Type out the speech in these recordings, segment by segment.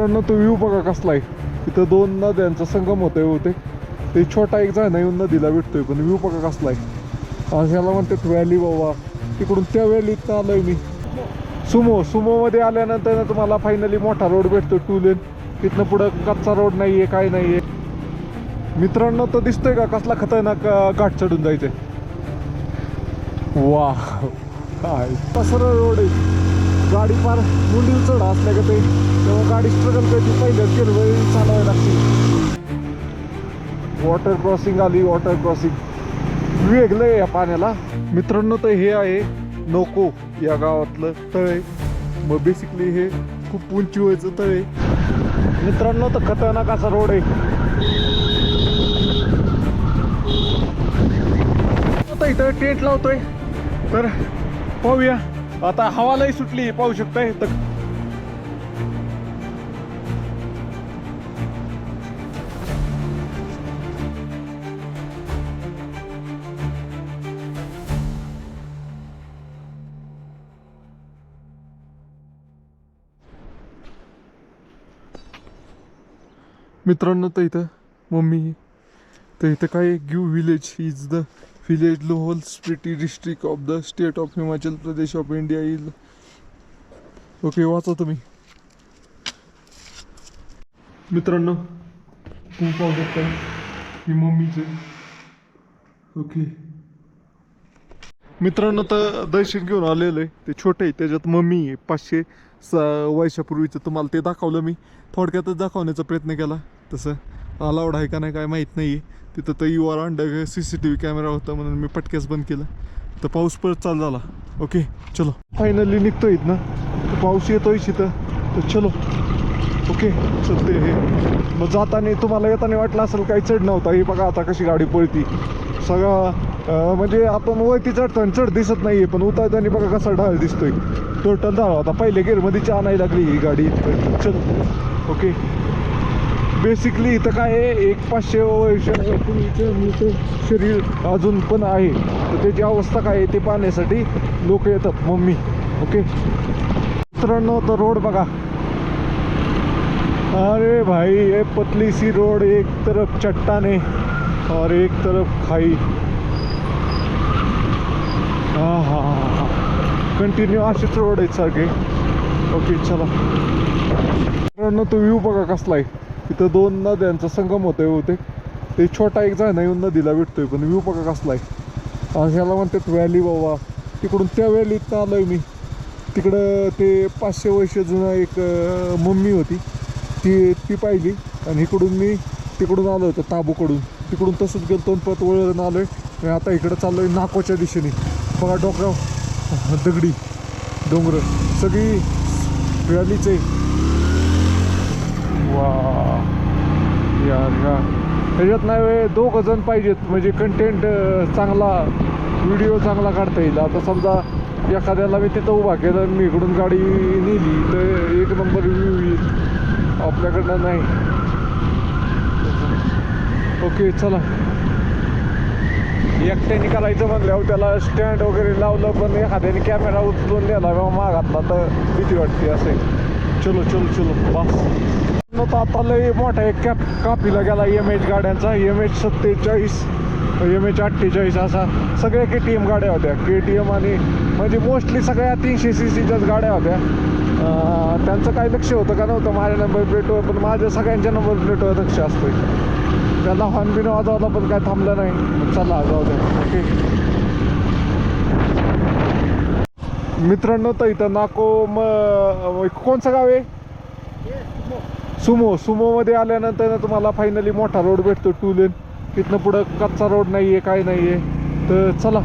मित्रांनो तो व्यू बघा कसला आहे. तिथं दोन नद्यांचा संगम होतोय होते ते छोटा एक जाय ना येऊन नदीला भेटतोय पण व्ह्यू बघा कसला आहे. आज ह्याला म्हणतात व्हॅली बाबा. तिकडून त्या व्हॅलीत आलोय मी. सुमो सुमोमध्ये आल्यानंतर ना तुम्हाला फायनली मोठा रोड भेटतो टू लेन तिथनं पुढं कच्चा रोड नाहीये काय नाहीये. मित्रांनो तर दिसतोय का? कसला खतरनाक घाट चढून जायचंय. वा काय कसर रोड आहे. गाडी फार मुंडी चढ असल्या का ते तेव्हा गाडी स्ट्रगल करते. पहिल्या गिरवळी चालवायला लागते वॉटर क्रॉसिंग आली वॉटर क्रॉसिंग वेगळं या पाण्याला. मित्रांनो तर हे आहे नोको या गावातलं तळ. मग बेसिकली हे खूप उंची तळ. आहे मित्रांनो तर खतरनाक असा रोड आहे. आता इथं टेंट लावतोय. तर पाहूया. आता हवालाही सुटली पाहू शकताय? तर मित्रांनो तर इथं मम्मी तर इथं काय give village is the village Lohol Spiti district of the state of Himachal Pradesh of India is okay वाचा तुम्ही. मित्रांनो तुम्ही पाहू शकता ही मम्मीचे ओके मित्रांनो तर दर्शन घेऊन आलेलं आहे ते छोटे आहे त्याच्यात मम्मी आहे. पाचशे स वर्षापूर्वीचं तुम्हाला ते दाखवलं मी. थोडक्यातच दाखवण्याचा प्रयत्न केला. तसं अलाउड आहे का नाही काय माहीत नाही आहे तिथं तर you are under C C T V camera होता म्हणून मी पटक्याच बंद केला. तर पाऊस परत चालू झाला. ओके चलो. फायनली निघतोय ना तर पाऊस येतोय तिथं तर चलो. ओके चलते हे. मग जाताना तुम्हाला येताना वाटलं असेल काही चढ नव्हता. ही बघा आता कशी गाडी पळती. सगळं म्हणजे आपण वरती चढताना चढ दिसत नाही आहे पण उतरताना बघा कसा ढाळ दिसतोय. टोटल ढाळ होता. पहिले गेअरमध्ये चहा नाही लागली ही गाडी. चल. ओके बेसिकली इथं काय आहे? एक पाचशे वर्षापूर्वीचं मोठं शरीर अजून पण आहे. तर त्याची अवस्था काय आहे ते पाहण्यासाठी लोक येतात मम्मी. ओके मित्रांनो तर रोड बघा. अरे भाई ये पतली सी रोड एक तरफ चट्टाने और एक तरफ खाई. हा हा हा कंटिन्यू असेच रोड आहेत सारखे. ओके चला. मित्रांनो तो व्ह्यू बघा कसला आहे. इथं दोन नद्यांचा संगम होतोय होते ते छोटा एक जाणं येऊन नदीला भेटतोय पण व्ह्यू बघा कसला आहे. ह्याला म्हणतात व्हॅली बाबा. तिकडून त्या व्हॅलीत आलोय मी. तिकडं ते पाचशे वर्ष जुनं एक मम्मी होती. ती ती पाहिली आणि इकडून मी तिकडून आलो होतो ताबूकडून. तिकडून तसंच गेलो परत वळून आलो आहे आता इकडं चाललोय नाकोच्या दिशेने. बघा डोक्यावर दगडी. डोंगर. सगळी व्हॅलीच आहे वा यार. या त्याच्यात नाही दोघं जण पाहिजेत. म्हणजे कंटेंट चांगला व्हिडिओ चांगला काढता येईल. आता समजा एखाद्याला मी तिथं उभा केलं मी इकडून गाडी नेली तर एक नंबर व्ह्यू येईल. आपल्याकडनं नाही. ओके चला. एकट्याने करायचं म्हणल्यावर त्याला स्टँड वगैरे लावलं पण एखाद्याने कॅमेरा उचलून नेला किंवा मागातला तर भीती वाटते असे. चलो चलो चलो. बस. आता लय मोठा एक कॅप कापीला गेला एम एच गाड्यांचा. एम एच सत्तेचाळीस एम एच अठ्ठेचाळीस असा. सगळ्या के टी एम गाड्या होत्या. के टी एम आणि म्हणजे मोस्टली सगळ्या तीनशे सी सीच्याच गाड्या होत्या. त्यांचं काही लक्ष होतं का नव्हतं? माझ्या नंबर प्लेटवर पण माझ्या सगळ्यांच्या नंबर प्लेटवर लक्ष असतंय. त्याला हॉर्न बिन वाजवला पण काय थांबलं नाही. चला जाऊ द्या ओके. मित्रांनो तर इथं नाको मग कोणचं गाव आहे? सुमो सुमोमध्ये आल्यानंतर तुम्हाला फायनली मोठा रोड भेटतो टू लेन तिथनं पुढं कच्चा रोड नाही आहे काय नाही आहे तर चला.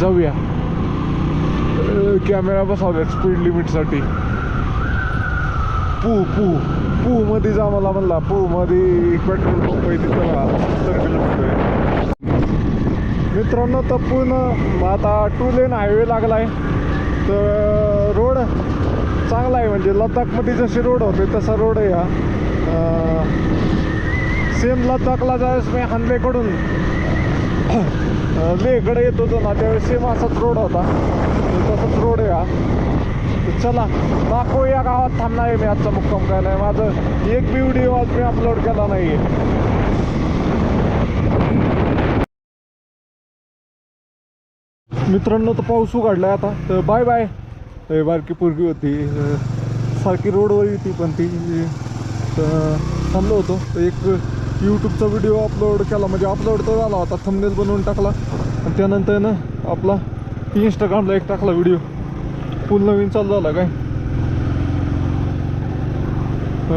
जाऊया. कॅमेरा बसवल्यात स्पीड लिमिटसाठी पू पू पू मध्ये जा मला म्हणला. पू मध्ये पेट्रोल पंप आहे तिथं सत्तर किलोमीटर आहे. मित्रांनो तर पूर्ण आता टू लेन हायवे लागलाय. तर रोड. चांगला आहे म्हणजे लद्दाखमध्ये जसे रोड होते तसा रोड आहे हा. सेम लद्दाखला ज्यावेळेस मी हानलेकडून लेकडे येत होतो ना त्यावेळेस सेम असाच रोड होता. तसाच रोड आहे हा. चला नाको या गावात थांबणार आहे मी आजचा मुक्काम काय नाही. माझं एक बी व्हिडिओ आज मी अपलोड केला नाही मित्रांनो तर पाऊस उघडलाय आता. तर बाय बाय बारकी पोरगी होती सारखी रोडवर होती पण ती तर थांबलो होतो. तर एक यूट्यूबचा व्हिडिओ अपलोड केला म्हणजे अपलोड तर झाला होता थंबनेल बनवून टाकला. आणि त्यानंतर ना आपला इंस्टाग्रामला एक टाकला व्हिडिओ फुल नवीन चालू झाला काय?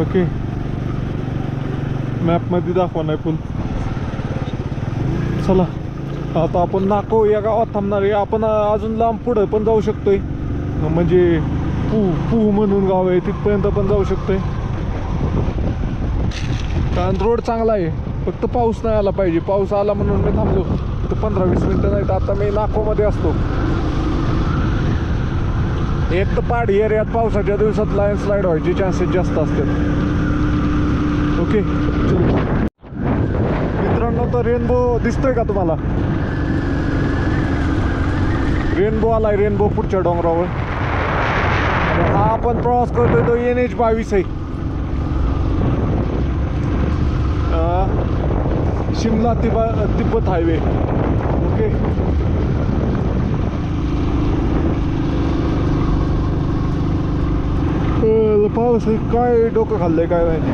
ओके. मॅपमध्ये दाखवा नाही फुल. चला. आता आपण नाको या गावात थांबणार आहे. आपण अजून लांब पुढं पण जाऊ शकतोय. म्हणजे पू पू म्हणून गाव आहे तिथपर्यंत पण जाऊ शकतोय. कारण रोड चांगला आहे फक्त पाऊस नाही आला पाहिजे. पाऊस आला म्हणून मी थांबलो. तर पंधरा वीस मिनटं नाही तर आता मी नाकोमध्ये असतो. एक तर पहाडी एरियात पावसाच्या दिवसात लँडस्लाईड व्हायचे चान्सेस जास्त असतात. ओके मित्रांनो तर रेनबो दिसतोय का तुम्हाला? रेनबो आलाय रेनबो पुढच्या डोंगरावर. हा आपण प्रवास करतोय तो एन एच बावीस आहे शिमला तिबा तिब्बत हायवे ओके पाऊस काय डोकं खाल्लंय काय माहिती?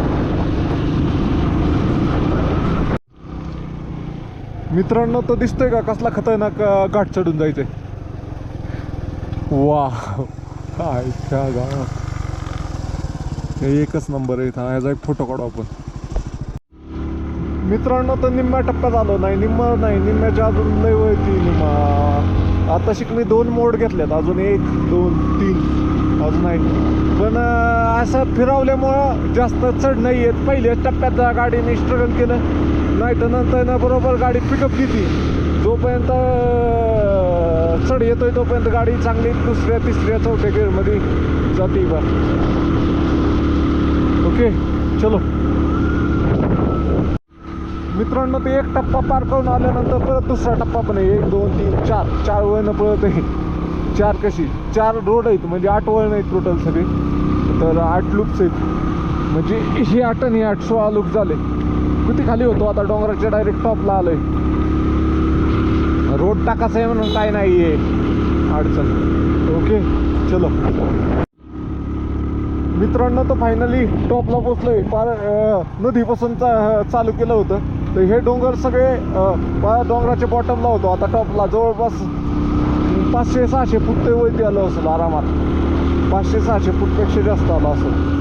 मित्रांनो तो दिसतोय का? कसला खतरनाक घाट चढून जायचंय. वा काय त्या गावात? हे एकच नंबर आहे इथं. ह्याचा एक फोटो काढू आपण. मित्रांनो तर निम्म्या टप्प्यात आलो नाही. निम्मा नाही. निम्म्याच्या अजून लय वळती निम्मा. आता शिक मी दोन मोड घेतलेत. अजून एक दोन तीन. अजून आहे. पण असं फिरवल्यामुळं जास्त चढ नाही येत. पहिल्याच टप्प्यात गाडीने स्ट्रगल केलं. नाही तर नंतर ना बरोबर गाडी पिकअप घेतली. जोपर्यंत चढ येतोय तोपर्यंत गाडी चांगली दुसऱ्या तिसऱ्या चौथ्या गिअरमध्ये जाते बा ओके चलो. मित्रांनो ते एक टप्पा पार करून आल्यानंतर परत दुसरा टप्पा पण आहे. एक दोन तीन चार. चार वळणं पळत आहे. चार कशी? चार रोड आहेत म्हणजे आठ वळण आहेत टोटल सगळे. तर आठ लूप्स आहेत. म्हणजे ही आठ आणि ही आठ सोळा लूप झाले. किती खाली होतो? आता डोंगराच्या डायरेक्ट टॉपला आलोय. रोड टाकायचं आहे म्हणून काय नाही आहे अडचण. ओके चलो. मित्रांनो तर फायनली टॉपला पोचलोय पार नदीपासून चा- चालू केलं होतं. तर हे डोंगर सगळे डोंगराच्या बॉटमला होतो. आता टॉपला जवळपास पाचशे सहाशे फूट ते वरती आलं असेल आरामात. पाचशे सहाशे फूटपेक्षा जास्त आलं असेल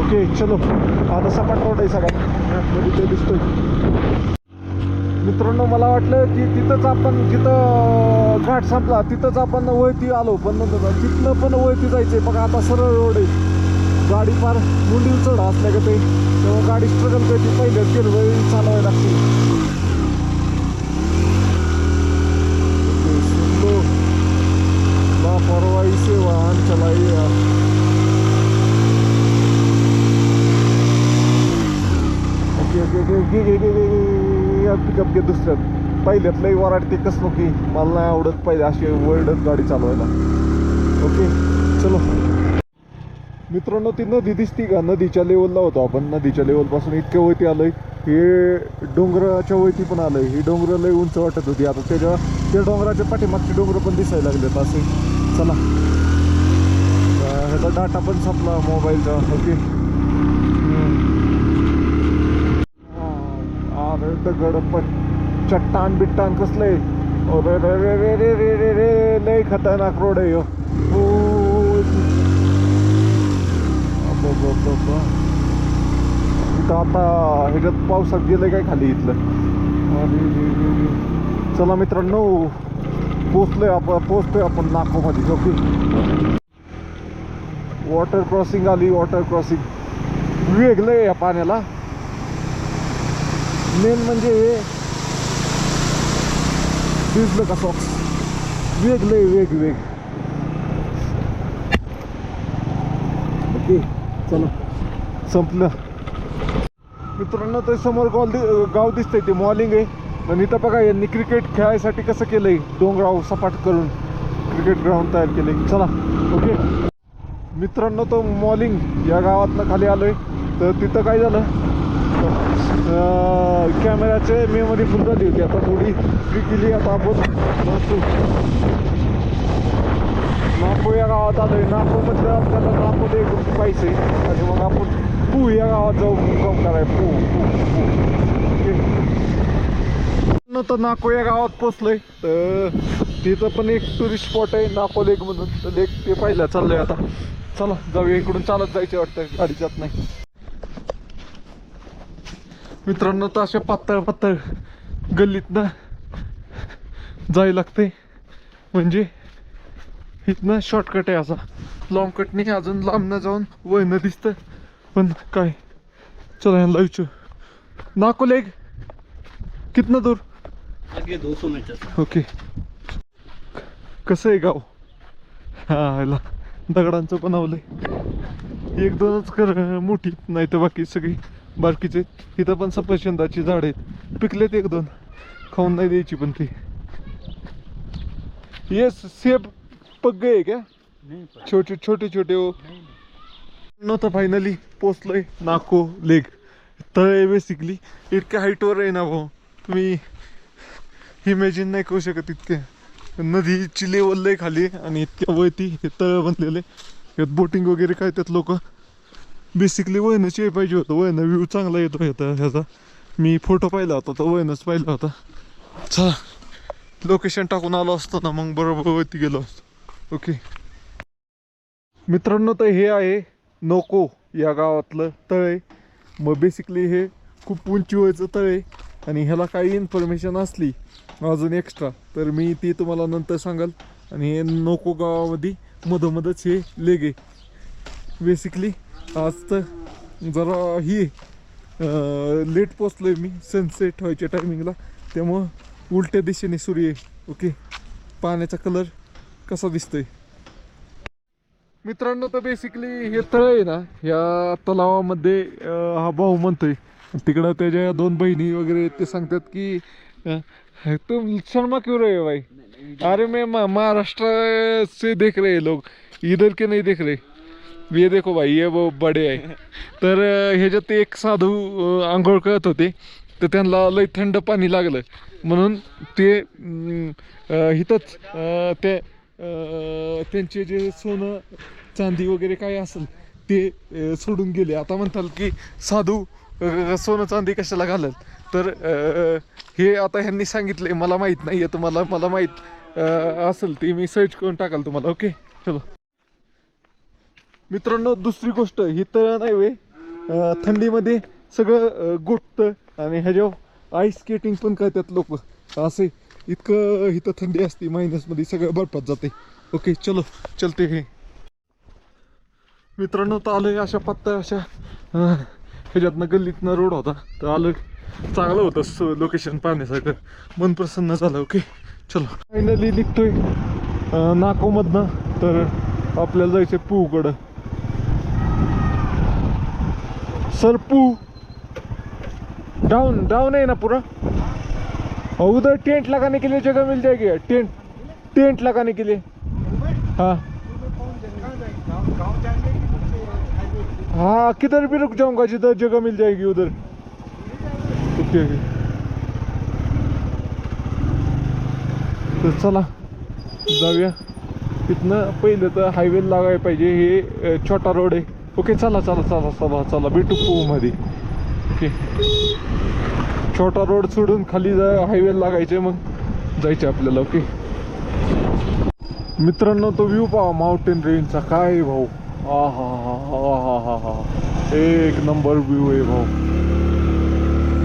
ओके चलो. आता सपाट रोड आहे सगळ्यात. ते दिसतोय. मित्रांनो मला वाटलं की तिथंच आपण जिथं घाट संपला तिथंच आपण वळती आलो. पण तिथनं पण वळती जायचंय बघा आता सरळ रोड आहे. गाडी फार मुंडी चढ असल्या का ते तेव्हा गाडी स्ट्रगल करते. पहिले गिरवळी चालवायला लागते. ओके, सुन लो. लापरवाही चलाइए okay okay okay okay okay okay okay pickup घे दुसऱ्यात. पहिल्यात लई वराडते कसं की मला नाही आवडत पाहिजे अशी वर्ल्डच गाडी चालवायला. ओके? चलो. मित्रांनो ती नदी दिसती का? नदीच्या लेवलला होतो आपण. नदीच्या लेवलपासून इतक्या वरती आहे हे डोंगराच्या वरती पण आलंय. ही डोंगर लई उंच वाटत होती. आता त्याच्या त्या डोंगराच्या पाठीमागचे डोंगर पण दिसायला लागलेत असे. चला. ह्याचा डाटा पण संपला मोबाईलचा. ओके अरे दगड पण चट्टान बिट्टान कसले अरे रे रे रे रे रे रे रे लय खतरनाक रोड आहे इथं आता ह्याच्यात पावसात गेलं काय खाली इथलं? चला मित्रांनो पोचलोय आपण पोचतोय आपण नाकोमध्ये ओके वॉटर क्रॉसिंग आली वॉटर क्रॉसिंग वेगळं या पाण्याला. मेन म्हणजे हे भिजलं का सॉक्स वेग लय वेग वेग. ओके चला. संपलं. मित्रांनो ते समोर गॉल दि गाव दिसतंय ते मॉलिंग आहे. आणि इथं बघा यांनी क्रिकेट खेळायसाठी कसं केलंय? डोंगराव सपाट करून क्रिकेट ग्राउंड तयार केले चला ओके. मित्रांनो तो मॉलिंग या गावातनं खाली आलोय. तर तिथं काय झालं? अं, कॅमेऱ्याचे मेमरी फुल झाली होती आता थोडी फ्री केली आता आपण नागपूर नागपूर या गावात आलोय. नागपूरमधलं आपल्याला नागपूर एक पाहिजे आणि मग आपण पू या गावात जाऊ मुक्काम कराय पू पू तर नाको या गावात पोचलोय. तर तिथं पण एक टुरिस्ट स्पॉट आहे नाको लेक म्हणून लेक ते पाहिलं चाललंय आता. चला जाऊया. इकडून चालत जायचे वाटतं. गाडी जात नाही. मित्रांनो तर अशा पातळ पातळ गल्लीतनं जायला लागते म्हणजे इथनं शॉर्टकट आहे असा. लॉंग कटने अजून लांबनं जाऊन वयनं दिसतं पण काय? चला ह्यांना विचारू. नाको लेक कितना दूर? आगे 200 मीटर. ओके. कसं आहे गाव? हा ह्याला. दगडांचं बनवलंय एक दोनच कर मोठी नाही तर बाकी सगळी बारकीचे. इथं पण सफरचंदाची झाड आहेत. पिकलेत एक दोन. खाऊन नाही द्यायची पण ती. येस सेब पग्गे आहे का? छोटे छोटे छोटे हो. नव्हतं फायनली पोचलोय नाको लेक तळ बेसिकली इतक्या हाईटवर आहे ना भाऊ. तुम्ही इमॅजिन नाही करू शकत इतके. नदीची लेवल लय खाली आणि इतक्या वयती हे तळ बनलेले यात बोटिंग वगैरे काय त्यात लोक? बेसिकली वयनच ये पाहिजे होतं. वयनं व्ह्यू चांगला येतो ह्याचा ह्याचा. मी फोटो पाहिला होता तर वयनच पाहिला होता. चला लोकेशन टाकून आलो असतो ना मग बरोबर वरती गेलो असतो. ओके मित्रांनो तर हे आहे नोको या गावातलं तळ आहे. मग बेसिकली हे खूप उंची तळ आहे. आणि ह्याला काही इन्फॉर्मेशन असली अजून एक्स्ट्रा तर मी ती तुम्हाला नंतर सांगाल. आणि हे नोको गावामध्ये मधोमधच हे लेग आहे. बेसिकली आज तर जरा ही लेट पोचलोय मी. सनसेट व्हायच्या टायमिंगला त्यामुळं उलट्या दिशेने सूर्य आहे. ओके पाण्याचा कलर कसा दिसतोय? मित्रांनो तर बेसिकली हे तळ आहे ना या तलावामध्ये हा भाऊ म्हणतोय. तिकडं त्याच्या दोन बहिणी वगैरे ते सांगतात की तुम शर्मा क्यों रहे हो भाई? अरे मैं मा- महाराष्ट्र से देख रहे लोग। इधर के नहीं देख रहे। ये देखो भाई ये वो बडे आहे तर ह्याच्यात एक साधू आंघोळ करत होते तर त्यांना लय थंड पाणी लागलं. म्हणून ते इथंच ते त्यांचे जे सोनं चांदी वगैरे काय असेल ते सोडून गेले. आता म्हणताल की साधू सोनं चांदी कशाला घालत? तर हे आता ह्यांनी सांगितले मला माहीत नाही आहे तुम्हाला मला माहीत असेल ते मी सर्च करून टाकाल तुम्हाला ओके चलो. मित्रांनो दुसरी गोष्ट ही तर नाही वे थंडीमध्ये सगळं गोठतं आणि ह्याच्यावर आईस स्केटिंग पण करतात लोक. असे इतकं इथं थंडी असते मायनसमध्ये सगळं बर्फात जाते. ओके चलो चलते हे. मित्रांनो तर आलोय अशा पत्ता अशा ह्याच्यातनं गल्लीतनं रोड होता तर आलोय. चांगलं होतं लोकेशन पाहण्यासारखं. मन प्रसन्न झालं ओके चलो. फायनली निघतोय नाकोमधनं तर आपल्याला जायचं पूकडं सर पू. डाऊन डाऊन आहे ना पुरा? उधर टेंट लगाने के लिए जगह मिल जाएगी टेंट टेंट लगाने के लिए. हाँ. हाँ किधर भी रुक जाऊंगा जिधर जगह मिल जाएगी उधर. ओके ओके तर चला जाऊया. इथनं पहिलं तर हायवे लागायला पाहिजे. हे छोटा रोड आहे. ओके चला चला चला चला चला. भेटू मध्ये. ओके छोटा रोड सोडून खाली जा हायवे लागायचे मग. जायचे आपल्याला ओके मित्रांनो तो व्ह्यू पहा माउंटेन रेंजचा काय आहे भाऊ? आ हा हा हा हा हा एक नंबर व्ह्यू आहे भाऊ.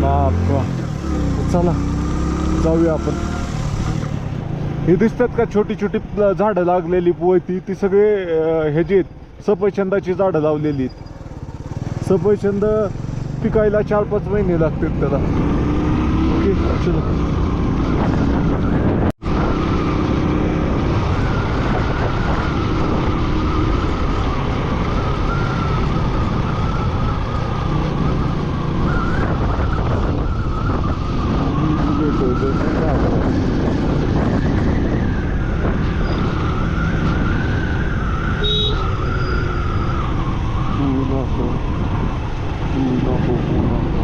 बाप चला जाऊया आपण. हे दिसतात का छोटी छोटी झाडं लागलेली पोयती ती? सगळे ह्याची आहेत सफरचंदाची झाडं लावलेली आहेत. सफरचंद पिकायला चार पाच महिने लागतात त्याला. ओके चला नको तू नको तू नको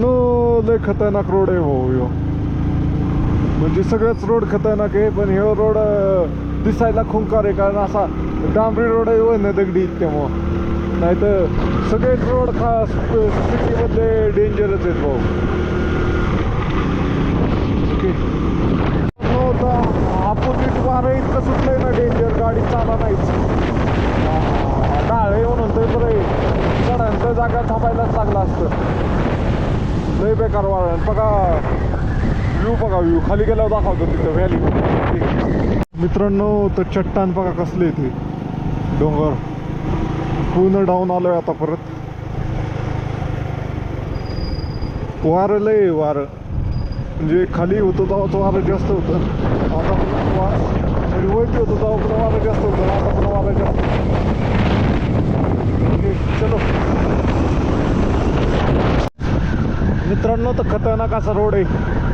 नो लय खतरनाक रोड आहे हो यो. म्हणजे सगळेच रोड खतरनाक आहे पण ह्यो रोड दिसायला खुंकार आहे कारण असा डांबरी रोड आहे व न दगडी त्यामुळं नाही तर सगळेच रोड खा सिटीमधले डेंजरच आहेत भाऊ. ओके. हो, अपोजिट वारं इतकं सुटलंय ना डेंजर गाडी चाला नाहीच डाळे म्हणून ते बरं चढायचं जागा थांबायलाच लागला असतं. बेकार वारण बघा व्ह्यू बघा व्ह्यू खाली गेल्यावर दाखवतो तिथं व्हॅली मित्रांनो तर चट्टान बघा कसले ते डोंगर. पूर्ण डाऊन आलोय आता परत. वारं लय वारं. म्हणजे खाली होतो तेव्हा तो वारं जास्त होतं. आता पण वरती होतो तेव्हा पण वारं जास्त होतं. आता पण वारं जास्त चलो. मित्रांनो तर खतरनाक असा रोड आहे.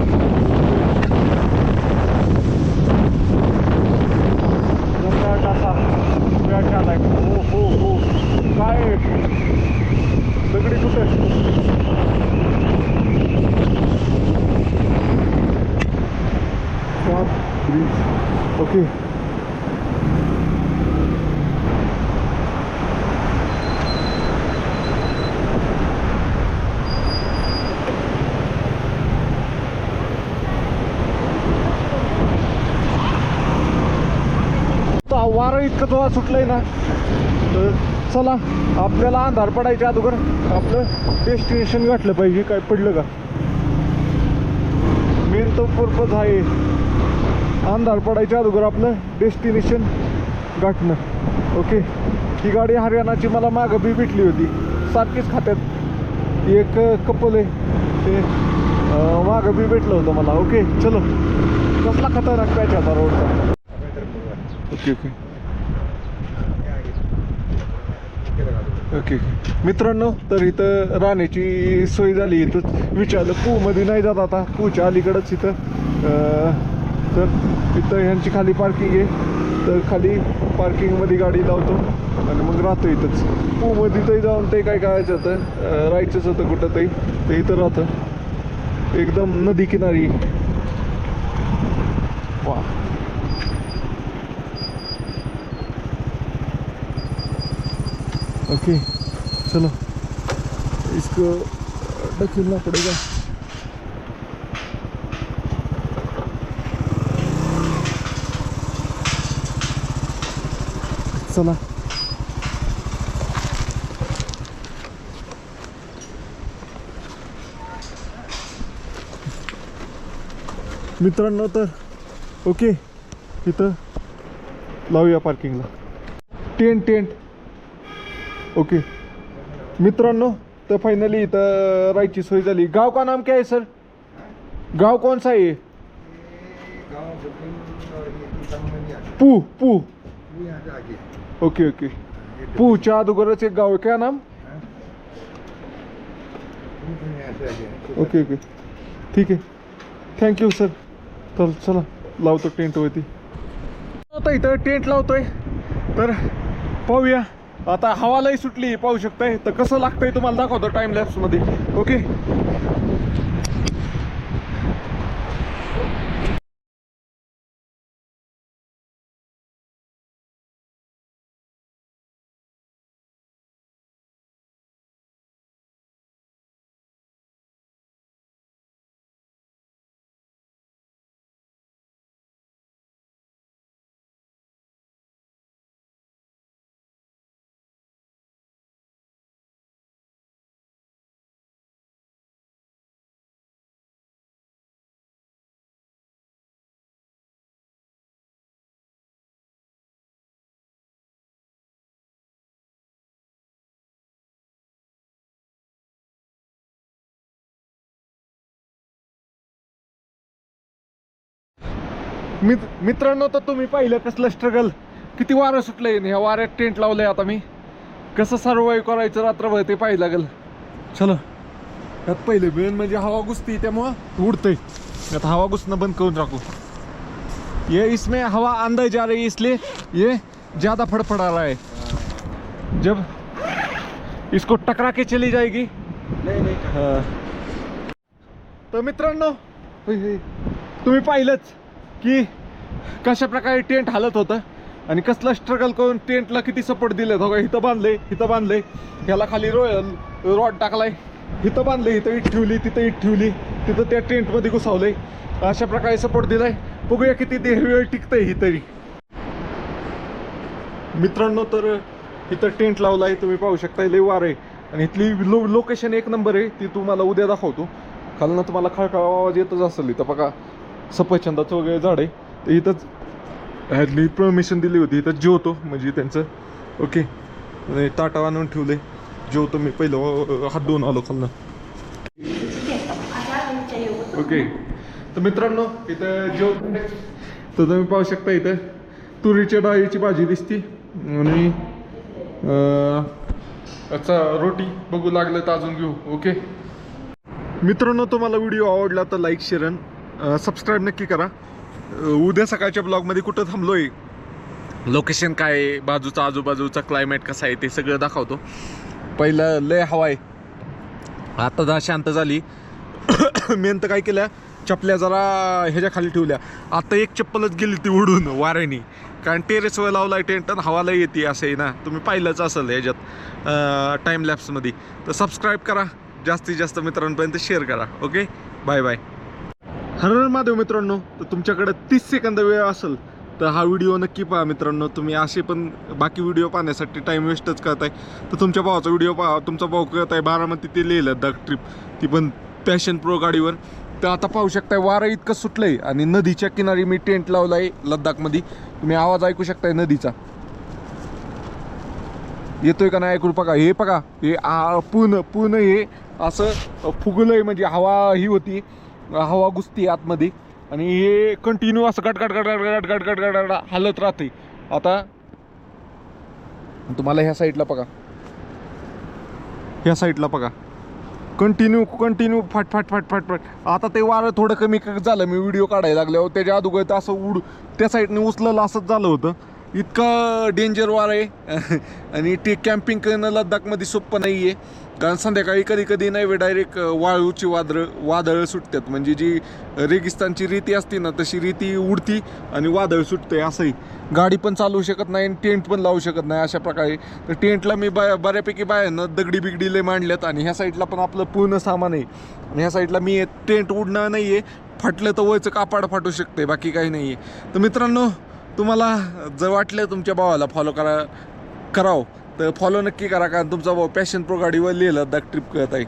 माहीत नाही आता सम्राट असा पॅच आलाय हो हो हो काय दगडी कुठे ब्रिज ओके आता इतकं जोरात सुटलंय ना तर चला आपल्याला अंधार पडायच्या अगोदर आपलं डेस्टिनेशन गाठलं पाहिजे काय पडलं का? मेन तो पर्पज आहे. अंधार पडायच्या अगोदर आपलं डेस्टिनेशन गाठणं. ओके ही गाडी हरियाणाची मला मागं बी भेटली होती. सारखीच खात्यात. एक कपल आहे. ते मागं बी भेटलं होतं मला. ओके चलो. कसला खतरनाक पॅच आता रोडचा. ओके ओके ओके मित्रांनो तर इथं राहण्याची सोय झाली. इथं विचारलं पूमध्ये नाही जात आता. पूच्या अलीकडंच इथं. तर इथं ह्यांची खाली पार्किंग आहे. तर खाली पार्किंगमध्ये गाडी लावतो. आणि मग राहतो इथंच. पूमध्ये तरी जाऊन ते काय करायचं होतं? राहायचंच होतं कुठं तरी ते इथं राहतं. एकदम नदी किनारी. वा. ओके चलो. इसको ढकेलना पड़ेगा. चला. मित्रांनो तर ओके इथं लावूया पार्किंगला टेंट टेंट. ओके. मित्रांनो तर फायनली इथं राहायची सोय झाली. गाव का नाम क्या आहे सर गाव कौन सा पू पू. Okay okay. पूच्या अगोदरच एक गाव आहे. काय नाम? Okay okay. ठीक आहे. थँक्यू सर चल चला. लावतो टेंट वरती. आता इथं टेंट लावतोय. तर पाहूया. आता हवालाही सुटली पाहू शकताय. तर कसं लागतंय तुम्हाला दाखवतो टाइम लॅप्समध्ये ओके मित मित्रांनो तर तुम्ही पाहिलं कसलं स्ट्रगल किती वारं सुटलंय ह्या वाऱ्यात टेंट लावलंय आता मी. कसं सर्वाईव्ह करायचं रात्रभर ते पाहिजे लागेल. चलो यात पहिले मेन म्हणजे हवा घुसती त्यामुळं उडतंय. आता हवा घुसणं बंद करून टाकू. ये इसमें हवा अंदर जा रही है इसलिए ये ज़्यादा फड़फड़ा रहा है. जब इसको टकरा के चली जाएगी। नहीं नहीं हा. तर मित्रांनो. तुम्ही पाहिलंच. की कशा प्रकारे टेंट हालत होतं आणि कसलं स्ट्रगल करून टेंटला किती सपोर्ट दिले हो का? इथं बांधले इथं बांधले ह्याला खाली रो रॉड टाकलाय. इथं बांधले इथं इट ठेवली तिथं इट ठेवली. तिथं त्या टेंटमध्ये घुसावलंय. अशा प्रकारे सपोर्ट दिलाय. बघूया किती ते वेळ टिकतंय ही तरी. मित्रांनो तर इथं टेंट लावलाय तुम्ही पाहू शकता लय वार आहे. आणि इथली लो लोकेशन एक नंबर आहे ती तुम्हाला उद्या दाखवतो. खालनं तुम्हाला खळखळ आवाज येतच असेल इथं बघा. सफरचंदाचं वगैरे झाड आहे. तर इथंच ह्यातली परमिशन दिली होती. इथं जेवतो. म्हणजे त्यांचं ओके आणि ताटा आणून ठेवले. जेवतो मी. पहिलं हात धुवून आलो खालनं. ओके तर मित्रांनो इथं जेवतो तर तुम्ही पाहू शकता इथं तुरीच्या डाळीची भाजी दिसती. आणि अच्छा रोटी. बघू लागलं तर अजून घेऊ. ओके मित्रांनो तुम्हाला व्हिडिओ आवडला तर लाईक शेअर सबस्क्राईब नक्की करा. उद्या सकाळच्या ब्लॉगमध्ये कुठं थांबलो आहे लोकेशन काय आहे? बाजूचा आजूबाजूचा क्लायमेट कसा आहे ते सगळं दाखवतो. पहिलं लय हवा आहे. आता जरा शांत झाली. मेन तर काय केलं? चपल्या जरा ह्याच्या खाली ठेवल्या. आता एक चप्पलच गेली ती उडून वाऱ्याने. कारण टेरेसवर लावलाय टेंट आणि हवाला येते असं आहे ना. तुम्ही पाहिलंच असेल ह्याच्यात टाईम लॅप्समध्ये तर सबस्क्राईब करा. जास्तीत जास्त मित्रांपर्यंत शेअर करा. ओके बाय बाय हर माधव महादेव मित्रांनो तर तुमच्याकडे तीस सेकंद वेळ असेल तर हा व्हिडिओ नक्की पहा मित्रांनो. तुम्ही असे पण बाकी व्हिडिओ पाहण्यासाठी टाईम वेस्टच करताय. तर तुमच्या भावाचा व्हिडिओ पहा तुमचा भाऊ करत आहे बारामती ते लिहिलं लद्दाख ट्रिप ती पण पॅशन प्रो गाडीवर. तर आता पाहू शकताय वारं इतकं सुटलंय आणि नदीच्या किनारी मी टेंट लावलाय लद्दाखमध्ये. तुम्ही आवाज ऐकू शकताय नदीचा. येतोय का नाही ऐकू? बघा हे बघा हे आ- पूर्ण पूर्ण हे असं फुगलंय म्हणजे हवा ही होती. हवा घुसते आतमध्ये आणि हे कंटिन्यू असं गटगट गटगट गटगट गटगट गट हलत राहते. आता तुम्हाला ह्या साईडला बघा. ह्या साईडला बघा. कंटिन्यू कंटिन्यू फाट फाट फाट फाट फाट. आता ते वारं थोडं कमी झालं. मी व्हिडिओ काढायला लागल्यावर त्याच्या अदोगर असं उड त्या साईडने उचललं असंच झालं होतं. इतका डेंजर वारं आहे. आणि ते कॅम्पिंग करणं लद्दाखमध्ये सोपं नाही आहे कारण संध्याकाळी कधी कधी नाही डायरेक्ट वाळूची वादळ वादळं सुटतात. म्हणजे जी रेगिस्तानची रीती असते ना तशी रीती उडती आणि वादळ सुटते असंही. गाडी पण चालवू शकत नाही आणि टेंट पण लावू शकत नाही अशा प्रकारे. तर टेंटला मी बा बऱ्यापैकी बाहेरनं दगडी बिगडी लय मांडल्यात आणि ह्या साईडला पण आपलं पूर्ण सामान आहे. आणि ह्या साईडला मी टेंट उडणार नाही आहे फाटलं तर वयचं कापाड फाटू शकते बाकी काही नाही आहे तर मित्रांनो तुम्हाला जर वाटलं तुमच्या भावाला फॉलो करा करावं. तर फॉलो नक्की करा कारण तुमचा भाऊ पॅशन प्रो गाडीवर लिहिलं लद्दाख ट्रिप करत आहे.